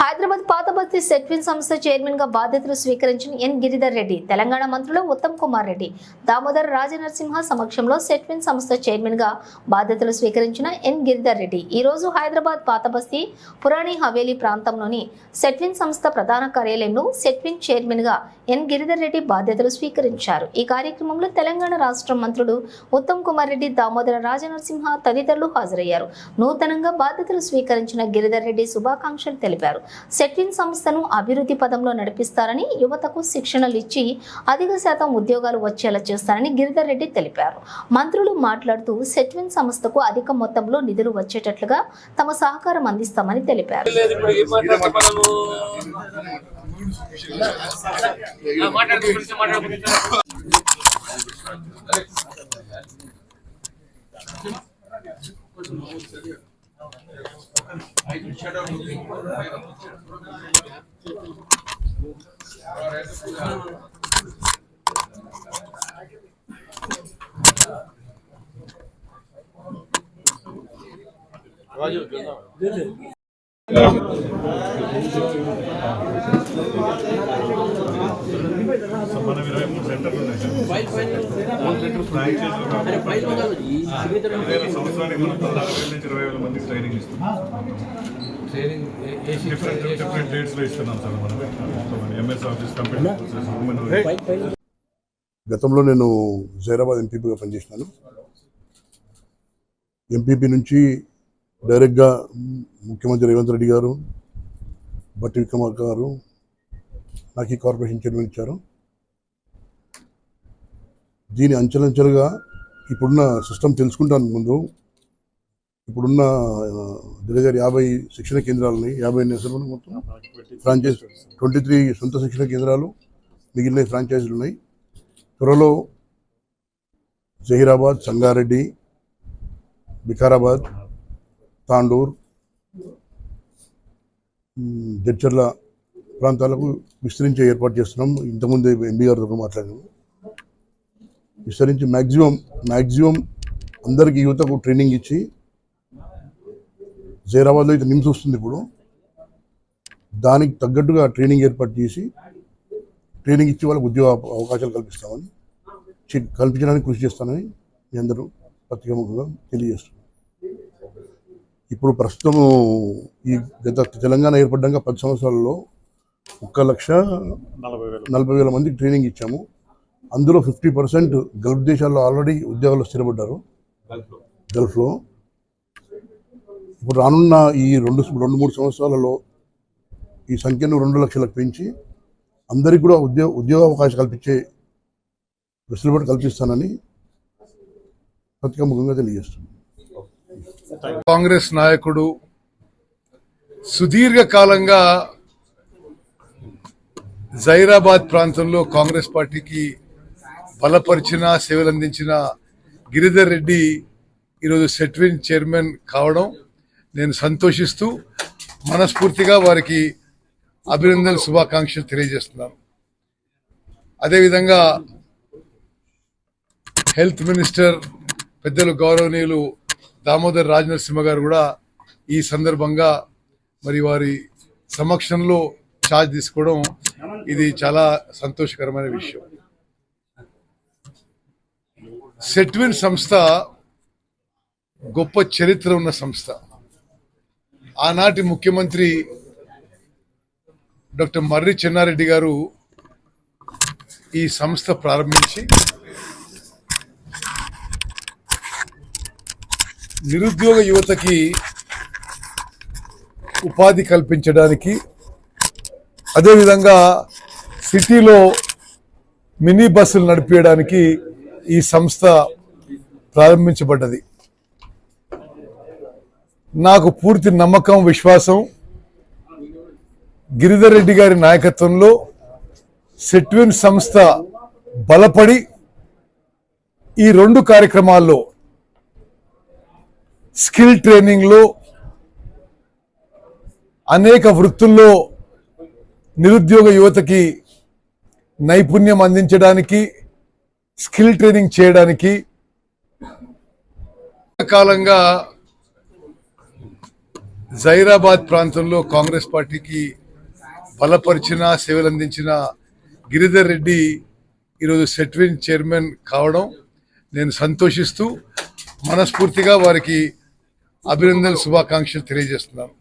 హైదరాబాద్ పాతబస్తి సెట్విన్ సంస్థ చైర్మన్గా బాధ్యతలు స్వీకరించిన ఎన్. గిరిధర్ రెడ్డి తెలంగాణ మంత్రులు ఉత్తమ్ కుమార్ రెడ్డి దామోదర్ రాజనరసింహ సమక్షంలో సెట్విన్ సంస్థ చైర్మన్గా బాధ్యతలు స్వీకరించిన ఎన్. గిరిధర్ రెడ్డి. ఈ రోజు హైదరాబాద్ పాతబస్తి పురాణి హవేలీ ప్రాంతంలోని సెట్విన్ సంస్థ ప్రధాన కార్యాలయంలో సెట్విన్ చైర్మన్గా ఎన్. గిరిధర్ రెడ్డి బాధ్యతలు స్వీకరించారు. ఈ కార్యక్రమంలో తెలంగాణ రాష్ట్ర మంత్రులు ఉత్తమ్ కుమార్ రెడ్డి దామోదర రాజనరసింహ తదితరులు హాజరయ్యారు. నూతనంగా బాధ్యతలు స్వీకరించిన గిరిధర్ రెడ్డి శుభాకాంక్షలు తెలిపారు. సెట్విన్ సంస్థను అభివృద్ధి పదంలో నడిపిస్తారని యువతకు శిక్షణలు ఇచ్చి అధిక శాతం ఉద్యోగాలు వచ్చేలా చేస్తారని గిరిధర్ రెడ్డి తెలిపారు. మంత్రులు మాట్లాడుతూ సెట్విన్ సంస్థకు అధిక మొత్తంలో నిధులు వచ్చేటట్లుగా తమ సహకారం అందిస్తామని తెలిపారు. లేదు ఇప్పుడు ఏం మాట్లాడితే మనము ఆ, మాట్లాడుకుంటే మాట్లాడుకుంటే మనం ఇరవై మూడు సెంటర్లు ఉన్నాయి సార్. మూడు సెంటర్ ఫ్రాంచైజీలు కాబట్టి ఇరవై సంవత్సరానికి మనం పదహారు వేల నుంచి ఇరవై వేల మందికి ట్రైనింగ్ ఇస్తున్నాం. డిఫరెంట్ డిఫరెంట్ డేట్స్లో ఇస్తున్నాం సార్ మనం. MS Office computer courses human గతంలో నేను జైరాబాద్ ఎంపీపీగా పనిచేసినాను. ఎంపీపీ నుంచి డైరెక్ట్గా ముఖ్యమంత్రి రేవంత్ రెడ్డి గారు బట్టి విక్రమార్క గారు నాకు ఈ కార్పొరేషన్ చైర్మన్ ఇచ్చారు. దీని అంచెలంచెలుగా ఇప్పుడున్న సిస్టమ్ తెలుసుకుంటాను ముందు. ఇప్పుడున్న దగ్గర యాభై శిక్షణ కేంద్రాలని యాభై ఎన్ని మొత్తం ఫ్రాంచైజ్ ట్వంటీ త్రీ సొంత శిక్షణ కేంద్రాలు మిగిలిన ఫ్రాంచైజీలు ఉన్నాయి. త్వరలో జహీరాబాద్ సంగారెడ్డి వికారాబాద్ తాండూర్ జడ్చర్ల ప్రాంతాలకు విస్తరించే ఏర్పాటు చేస్తున్నాం. ఇంతకుముందు ఎంబీ గారితో కూడా మాట్లాడాము విస్తరించి మ్యాక్సిమం మ్యాక్సిమం అందరికీ యువతకు ట్రైనింగ్ ఇచ్చి జైరాబాద్లో అయితే నిమ్స్ వస్తుంది ఇప్పుడు. దానికి తగ్గట్టుగా ట్రైనింగ్ ఏర్పాటు చేసి ట్రైనింగ్ ఇచ్చి వాళ్ళకి ఉద్యోగ అవకాశాలు కల్పిస్తామని కల్పించడానికి కృషి చేస్తానని మీ అందరూ పత్రికాముఖంగా తెలియజేస్తున్నాను ఇప్పుడు ప్రస్తుతం ఈ గత తెలంగాణ ఏర్పడ్డాక పది సంవత్సరాలలో ఒక్క లక్ష నలభై వేల. నలభై వేల మందికి ట్రైనింగ్ ఇచ్చాము. అందులో ఫిఫ్టీ పర్సెంట్ గల్ఫ్ దేశాల్లో ఆల్రెడీ ఉద్యోగాలు స్థిరపడ్డారు. గల్ఫ్లో. ఇప్పుడు రానున్న ఈ రెండు రెండు మూడు సంవత్సరాలలో ఈ సంఖ్యను రెండు లక్షలకు పెంచి అందరికీ కూడా ఉద్యోగ ఉద్యోగ అవకాశం కల్పించే వెసులుబాటు కల్పిస్తానని పత్రికాముఖంగా తెలియజేస్తున్నాను. కాంగ్రెస్ నాయకుడు సుదీర్ఘకాలంగా జైరాబాద్ ప్రాంతంలో కాంగ్రెస్ పార్టీకి బలపరిచిన సేవలు అందించిన గిరిధర్ రెడ్డి ఈరోజు సెట్విన్ చైర్మన్ కావడం నేను సంతోషిస్తూ మనస్ఫూర్తిగా వారికి అభినందన శుభాకాంక్షలు తెలియజేస్తున్నాను. అదేవిధంగా హెల్త్ మినిస్టర్ పెద్దలు గౌరవనీయులు దామోదర్ రాజనరసింహ గారు కూడా ఈ సందర్భంగా మరి వారి సమక్షంలో ఛార్జ్ తీసుకోవడం ఇది చాలా సంతోషకరమైన విషయం. సెట్విన్ సంస్థ గొప్ప చరిత్ర ఉన్న సంస్థ. ఆనాటి ముఖ్యమంత్రి డాక్టర్ మర్రి చెన్నారెడ్డి గారు ఈ సంస్థ ప్రారంభించి నిరుద్యోగ యువతకి ఉపాధి కల్పించడానికి అదేవిధంగా సిటీలో మినీ బస్సులు నడిపించడానికి ఈ సంస్థ ప్రారంభించబడ్డది. నాకు పూర్తి నమ్మకం విశ్వాసం. గిరిధర్ రెడ్డి గారి నాయకత్వంలో సెట్విన్ సంస్థ బలపడి ఈ రెండు కార్యక్రమాల్లో స్కిల్ ట్రైనింగ్లో అనేక వృత్తుల్లో నిరుద్యోగ యువతకి నైపుణ్యం అందించడానికి స్కిల్ ట్రైనింగ్ చేయడానికి కాలంగా జైరాబాద్ ప్రాంతంలో కాంగ్రెస్ పార్టీకి బలపరిచిన సేవలు అందించిన గిరిధర్ రెడ్డి ఈరోజు సెట్విన్ చైర్మన్ కావడం నేను సంతోషిస్తూ మనస్ఫూర్తిగా వారికి అభినందన శుభాకాంక్షలు తెలియజేస్తున్నాను.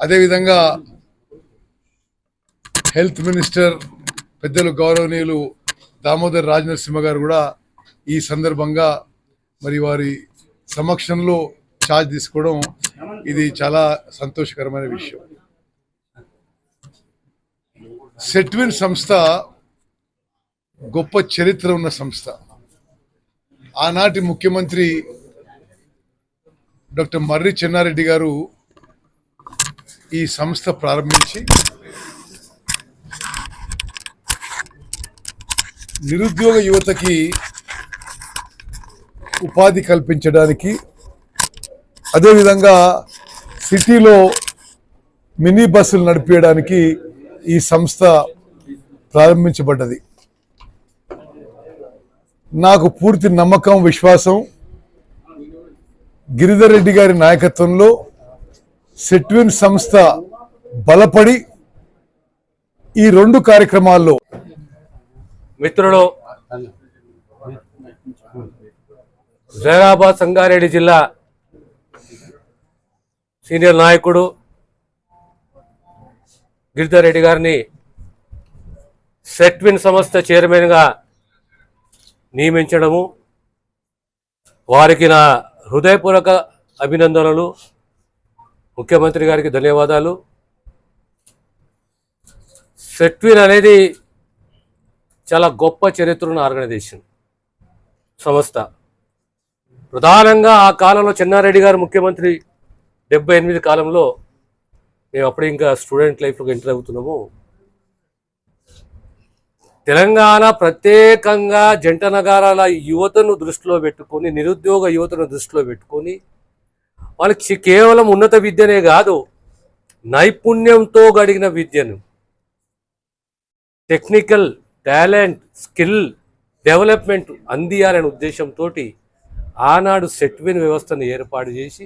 అదేవిధంగా హెల్త్ మినిస్టర్ పెద్దలు గౌరవనీయులు దామోదర్ రాజనరసింహ గారు కూడా ఈ సందర్భంగా మరి వారి సమక్షంలో ఛార్జ్ తీసుకోవడం ఇది చాలా సంతోషకరమైన విషయం. సెట్విన్ సంస్థ గొప్ప చరిత్ర ఉన్న సంస్థ. ఆనాటి ముఖ్యమంత్రి డాక్టర్ మర్రి చెన్నారెడ్డి గారు ఈ సంస్థ ప్రారంభించి నిరుద్యోగ యువతకి ఉపాధి కల్పించడానికి అదేవిధంగా సిటీలో మినీ బస్సులు నడిపించడానికి ఈ సంస్థ ప్రారంభించబడ్డది. నాకు పూర్తి నమ్మకం విశ్వాసం. గిరిధర్ రెడ్డి గారి నాయకత్వంలో సెట్విన్ సంస్థ బలపడి ఈ రెండు కార్యక్రమాల్లో మిత్రుడు జైరాబాద్ సంగారెడ్డి జిల్లా సీనియర్ నాయకుడు గిరిధర్ రెడ్డి గారిని సెట్విన్ సంస్థ చైర్మన్గా నియమించడము. వారికి నా హృదయపూర్వక అభినందనలు. ముఖ్యమంత్రి గారికి ధన్యవాదాలు. సెట్విన్ అనేది చాలా గొప్ప చరిత్ర ఉన్న ఆర్గనైజేషన్ సంస్థ. ప్రధానంగా ఆ కాలంలో చెన్నారెడ్డి గారు ముఖ్యమంత్రి డెబ్బై ఎనిమిది కాలంలో మేము అప్పుడు ఇంకా స్టూడెంట్ లైఫ్లోకి ఎంటర్ అవుతున్నాము. తెలంగాణ ప్రత్యేకంగా జంట నగరాల యువతను దృష్టిలో పెట్టుకొని నిరుద్యోగ యువతను దృష్టిలో పెట్టుకొని వాళ్ళకి కేవలం ఉన్నత విద్యనే కాదు నైపుణ్యంతో గడిగిన విద్యను. టెక్నికల్ టాలెంట్ స్కిల్ డెవలప్మెంట్ అందియాలనే ఉద్దేశంతో ఆనాడు సెట్విన్ వ్యవస్థను ఏర్పాటు చేసి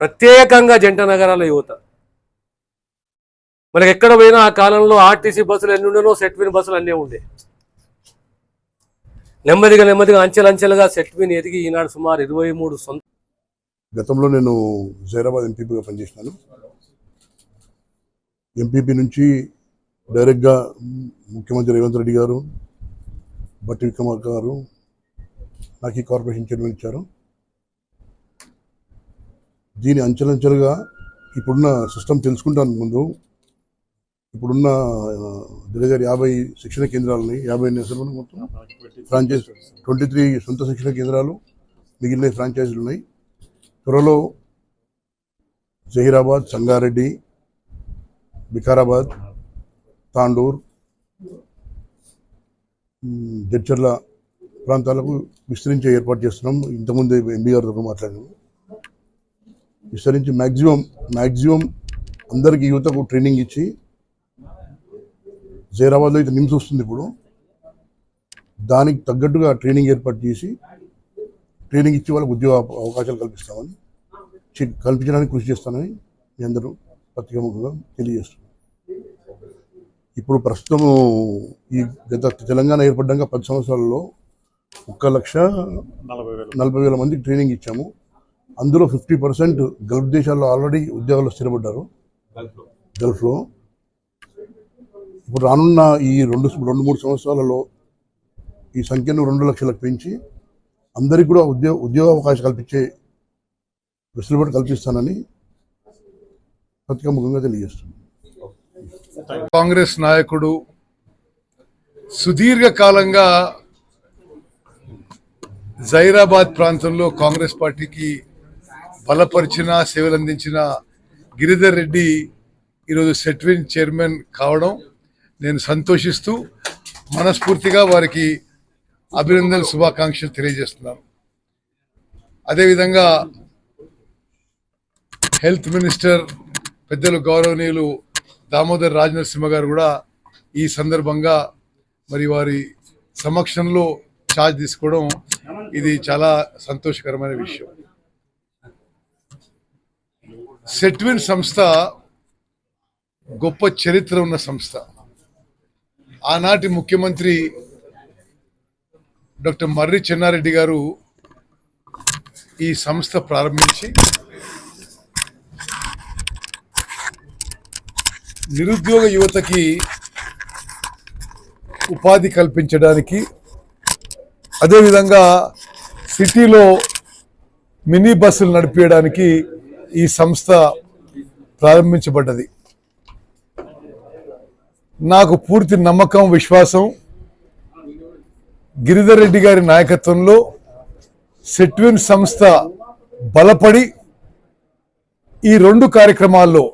ప్రత్యేకంగా జంట నగరాల యువత. మనకి ఎక్కడ పోయినా ఆ కాలంలో ఆర్టీసీ బస్సులు ఎన్ని ఉండేనో సెట్విన్ బస్సులు అన్నీ ఉండే. నెమ్మదిగా నెమ్మదిగా అంచెలంచెలుగా సెట్విన్ ఎదిగి ఈనాడు సుమారు ఇరవై మూడు సొంత గతంలో నేను జైరాబాద్ ఎంపీపీగా పనిచేసినాను. ఎంపీపీ నుంచి డైరెక్ట్గా ముఖ్యమంత్రి రేవంత్ రెడ్డి గారు బట్టి విక్రమార్క గారు నాకు ఈ కార్పొరేషన్ చైర్మన్ ఇచ్చారు. దీని అంచెలంచెలుగా ఇప్పుడున్న సిస్టమ్ తెలుసుకుంటాను ముందు. ఇప్పుడున్న ఆ, దగ్గర యాభై శిక్షణ కేంద్రాలని యాభై ఎన్ని మొత్తం. ఫ్రాంచైజ్ ట్వంటీ త్రీ సొంత శిక్షణ కేంద్రాలు మిగిలిన ఫ్రాంచైజీలు ఉన్నాయి. త్వరలో జహీరాబాద్ సంగారెడ్డి వికారాబాద్ తాండూర్ జడ్చర్ల ప్రాంతాలకు విస్తరించే ఏర్పాటు చేస్తున్నాం. ఇంతకుముందు ఎంబీ గారితో మాట్లాడాము విస్తరించి మ్యాక్సిమం మ్యాక్సిమం అందరికీ యువతకు ట్రైనింగ్ ఇచ్చి జైరాబాద్లో అయితే నిమ్స్ వస్తుంది ఇప్పుడు. దానికి తగ్గట్టుగా ట్రైనింగ్ ఏర్పాటు చేసి ట్రైనింగ్ ఇచ్చి వాళ్ళకు ఉద్యోగ అవకాశాలు కల్పిస్తామని కల్పించడానికి కృషి చేస్తానని మీ అందరూ పత్రికాముఖంగా తెలియజేస్తున్నాను ఇప్పుడు ప్రస్తుతం ఈ గత తెలంగాణ ఏర్పడ్డాక పది సంవత్సరాల్లో ఒక్క లక్ష నలభై వేల. మందికి ట్రైనింగ్ ఇచ్చాము. అందులో ఫిఫ్టీ పర్సెంట్ గల్ఫ్ దేశాల్లో ఆల్రెడీ ఉద్యోగాలు స్థిరపడ్డారు. గల్ఫ్లో. ఇప్పుడు రానున్న ఈ రెండు రెండు మూడు సంవత్సరాలలో ఈ సంఖ్యను రెండు లక్షలకు పెంచి అందరికీ కూడా ఉద్యోగ ఉద్యోగ అవకాశం కల్పించే వెసులుబాటు కల్పిస్తానని పత్రికాముఖంగా తెలియజేస్తున్నాను. కాంగ్రెస్ నాయకుడు సుదీర్ఘకాలంగా జైరాబాద్ ప్రాంతంలో కాంగ్రెస్ పార్టీకి బలపరిచిన సేవలు అందించిన గిరిధర్ రెడ్డి ఈరోజు సెట్విన్ చైర్మన్ కావడం నేను సంతోషిస్తూ మనస్ఫూర్తిగా వారికి అభినందన శుభాకాంక్షలు తెలియజేస్తున్నాను. అదేవిధంగా హెల్త్ మినిస్టర్ పెద్దలు గౌరవనీయులు దామోదర్ రాజనరసింహ గారు కూడా ఈ సందర్భంగా మరి వారి సమక్షంలో ఛార్జ్ తీసుకోవడం ఇది చాలా సంతోషకరమైన విషయం. సెట్విన్ సంస్థ గొప్ప చరిత్ర ఉన్న సంస్థ. ఆనాటి ముఖ్యమంత్రి డాక్టర్ మర్రి చెన్నారెడ్డి గారు ఈ సంస్థ ప్రారంభించి నిరుద్యోగ యువతకి ఉపాధి కల్పించడానికి అదేవిధంగా సిటీలో మినీ బస్సులు నడిపించడానికి ఈ సంస్థ ప్రారంభించబడ్డది. నాకు పూర్తి నమ్మకం విశ్వాసం. గిరిధర్ రెడ్డి గారి నాయకత్వంలో సెట్విన్ సంస్థ బలపడి ఈ రెండు కార్యక్రమాల్లో